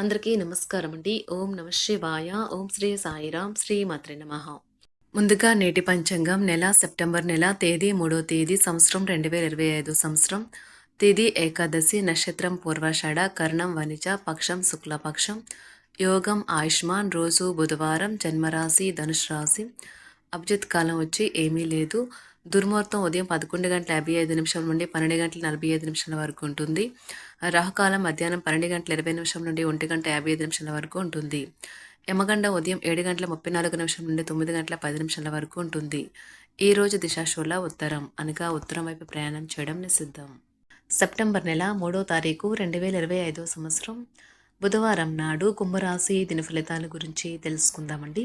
అందరికీ నమస్కారం అండి. ఓం నమ శివాయ. ఓం శ్రీ సాయిరాం. శ్రీ మాత్రే నమ. ముందుగా నేటి పంచాంగం నెల సెప్టెంబర్ నెల తేదీ మూడో తేదీ సంవత్సరం రెండు వేల ఇరవై ఐదు సంవత్సరం. తేదీ ఏకాదశి నక్షత్రం పూర్వాషాఢ కర్ణం వనిజ పక్షం శుక్లపక్షం. యోగం ఆయుష్మాన్ రోజు బుధవారం జన్మరాశి ధనుష్ రాశి. అభిజిత్ కాలం వచ్చి ఏమీ లేదు. దుర్ముహూర్తం ఉదయం పదకొండు గంటల యాభై ఐదు నిమిషాల నుండి పన్నెండు గంటల నలభై ఐదు నిమిషాల వరకు ఉంటుంది. రాహుకాలం మధ్యాహ్నం పన్నెండు గంటల ఇరవై నిమిషం నుండి ఒంటి గంట యాభై ఐదు నిమిషాల వరకు ఉంటుంది. యమగండ ఉదయం ఏడు గంటల ముప్పై నాలుగు నిమిషం నుండి తొమ్మిది గంటల పది నిమిషాల వరకు ఉంటుంది. ఈ రోజు దిశాశూల ఉత్తరం అనగా ఉత్తరం వైపు ప్రయాణం చేయడం నిషిద్ధం. సెప్టెంబర్ నెల మూడో తారీఖు రెండు వేల ఇరవై ఐదో సంవత్సరం. బుధవారం నాడు కుంభరాశి దిన ఫలితాల గురించి తెలుసుకుందామండి.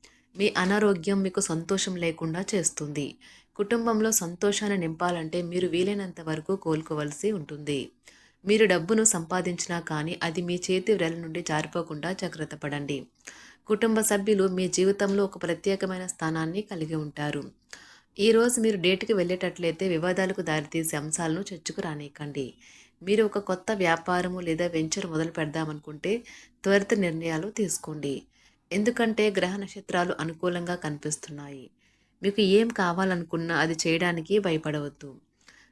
మీ అనారోగ్యం మీకు సంతోషం లేకుండా చేస్తుంది. కుటుంబంలో సంతోషాన్ని నింపాలంటే మీరు వీలైనంత వరకు కోలుకోవలసి ఉంటుంది. మీరు డబ్బును సంపాదించినా కానీ అది మీ చేతి వ్రెల నుండి జారిపోకుండా జాగ్రత్త పడండి. కుటుంబ సభ్యులు మీ జీవితంలో ఒక ప్రత్యేకమైన స్థానాన్ని కలిగి ఉంటారు. ఈరోజు మీరు డేట్కి వెళ్ళేటట్లయితే వివాదాలకు దారితీసే అంశాలను చర్చకు రానియకండి. మీరు ఒక కొత్త వ్యాపారము లేదా వెంచర్ మొదలు పెడదామనుకుంటే త్వరిత నిర్ణయాలు తీసుకోండి. ఎందుకంటే గ్రహ నక్షత్రాలు అనుకూలంగా కనిపిస్తున్నాయి. మీకు ఏం కావాలనుకున్నా అది చేయడానికి భయపడవద్దు.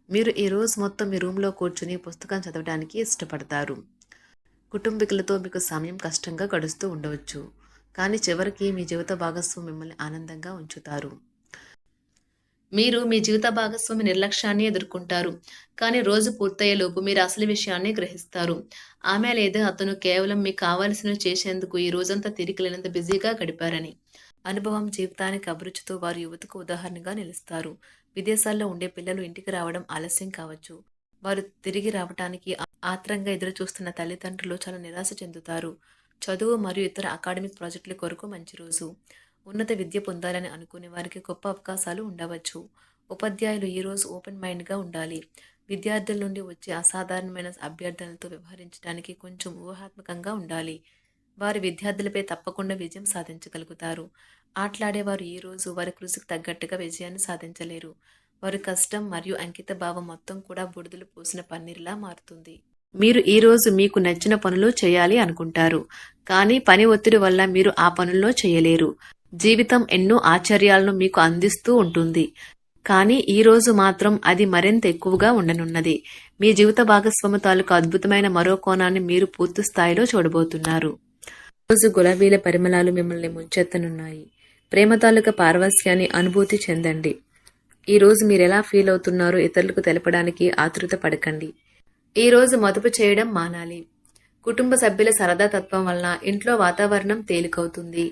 మీరు ఈ రోజు మొత్తం మీ రూమ్లో కూర్చుని పుస్తకం చదవడానికి ఇష్టపడతారు. కుటుంబీకులతో మీకు సమయం కష్టంగా గడుస్తూ ఉండవచ్చు. కానీ చివరికి మీ జీవిత భాగస్వామి మిమ్మల్ని ఆనందంగా ఉంచుతారు. మీరు మీ జీవిత భాగస్వామి నిర్లక్ష్యాన్ని ఎదుర్కొంటారు. కానీ రోజు పూర్తయ్యేలోపు మీరు అసలు విషయాన్ని గ్రహిస్తారు. ఆమె లేదా అతను కేవలం మీకు కావాల్సినవి చేసేందుకు ఈ రోజంతా తిరిగిలేనంత బిజీగా గడిపారని. అనుభవం జీవితానికి అభిరుచితో వారు యువతకు ఉదాహరణగా నిలుస్తారు. విదేశాల్లో ఉండే పిల్లలు ఇంటికి రావడం ఆలస్యం కావచ్చు. వారు తిరిగి రావటానికి ఆత్రంగా ఎదురు చూస్తున్న తల్లిదండ్రులు చాలా నిరాశ చెందుతారు. చదువు మరియు ఇతర అకాడమిక్ ప్రాజెక్టుల కొరకు మంచి రోజు. ఉన్నత విద్య పొందాలని అనుకునే వారికి గొప్ప అవకాశాలు ఉండవచ్చు. ఉపాధ్యాయులు ఈరోజు ఓపెన్ మైండ్గా ఉండాలి. విద్యార్థుల నుండి వచ్చే అసాధారణమైన అభ్యర్థనలతో వ్యవహరించడానికి కొంచెం ఊహాత్మకంగా ఉండాలి. వారి విద్యార్థులపై తప్పకుండా విజయం సాధించగలుగుతారు. ఆటలాడేవారు ఈరోజు వారి కృషికి తగ్గట్టుగా విజయాన్ని సాధించలేరు. వారి కష్టం మరియు అంకిత భావం మొత్తం కూడా బుడిదలు పోసిన పన్నీర్లా మారుతుంది. మీరు ఈ రోజు మీకు నచ్చిన పనులు చేయాలి అనుకుంటారు. కానీ పని ఒత్తిడి వల్ల మీరు ఆ పనుల్లో చేయలేరు. జీవితం ఎన్నో ఆశ్చర్యాలను మీకు అందిస్తూ ఉంటుంది. కానీ ఈ రోజు మాత్రం అది మరింత ఎక్కువగా ఉండనున్నది. మీ జీవిత భాగస్వామి తాలూకు అద్భుతమైన మరో కోణాన్ని మీరు పూర్తి స్థాయిలో చూడబోతున్నారు. రోజు గులాబీల పరిమళాలు మిమ్మల్ని ముంచెత్తనున్నాయి. ప్రేమ తాలూకా పారవస్యాన్ని అనుభూతి చెందండి. ఈ రోజు మీరు ఎలా ఫీల్ అవుతున్నారో ఇతరులకు తెలపడానికి ఆతృత పడకండి. ఈ రోజు మదుపు చేయడం మానాలి. కుటుంబ సభ్యుల సరదా తత్వం వలన ఇంట్లో వాతావరణం తేలికవుతుంది.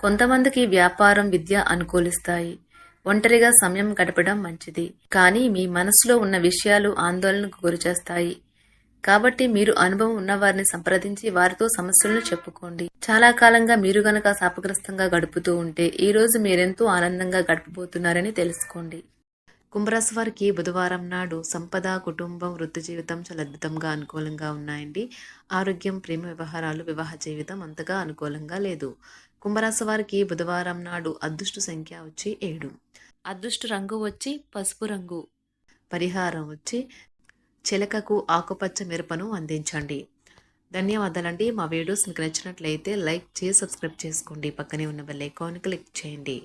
కొంతమందికి వ్యాపారం విద్య అనుకూలిస్తాయి. ఒంటరిగా సమయం గడపడం మంచిది. కానీ మీ మనసులో ఉన్న విషయాలు ఆందోళనకు గురిచేస్తాయి. కాబట్టి మీరు అనుభవం ఉన్నవారిని సంప్రదించి వారితో సమస్యలను చెప్పుకోండి. చాలా కాలంగా మీరు గనక శాపగ్రస్తంగా గడుపుతూ ఉంటే ఈ రోజు మీరెంతో ఆనందంగా గడపబోతున్నారని తెలుసుకోండి. కుంభరాశి వారికి బుధవారం నాడు సంపద కుటుంబం వృత్తి జీవితం చాలా అద్భుతంగా అనుకూలంగా ఉన్నాయండి. ఆరోగ్యం ప్రేమ వ్యవహారాలు వివాహ జీవితం అంతగా అనుకూలంగా లేదు. కుంభరాశి వారికి బుధవారం నాడు అదృష్ట సంఖ్య వచ్చి ఏడు. అదృష్ట రంగు వచ్చి పసుపు రంగు. పరిహారం వచ్చి చిలకకు ఆకుపచ్చ మిరపను అందించండి. ధన్యవాదాలండి. మా వీడియోస్ మీకు నచ్చినట్లయితే లైక్ చేసి సబ్స్క్రైబ్ చేసుకోండి. పక్కనే ఉన్న బెల్ ఐకాన్ క్లిక్ చేయండి.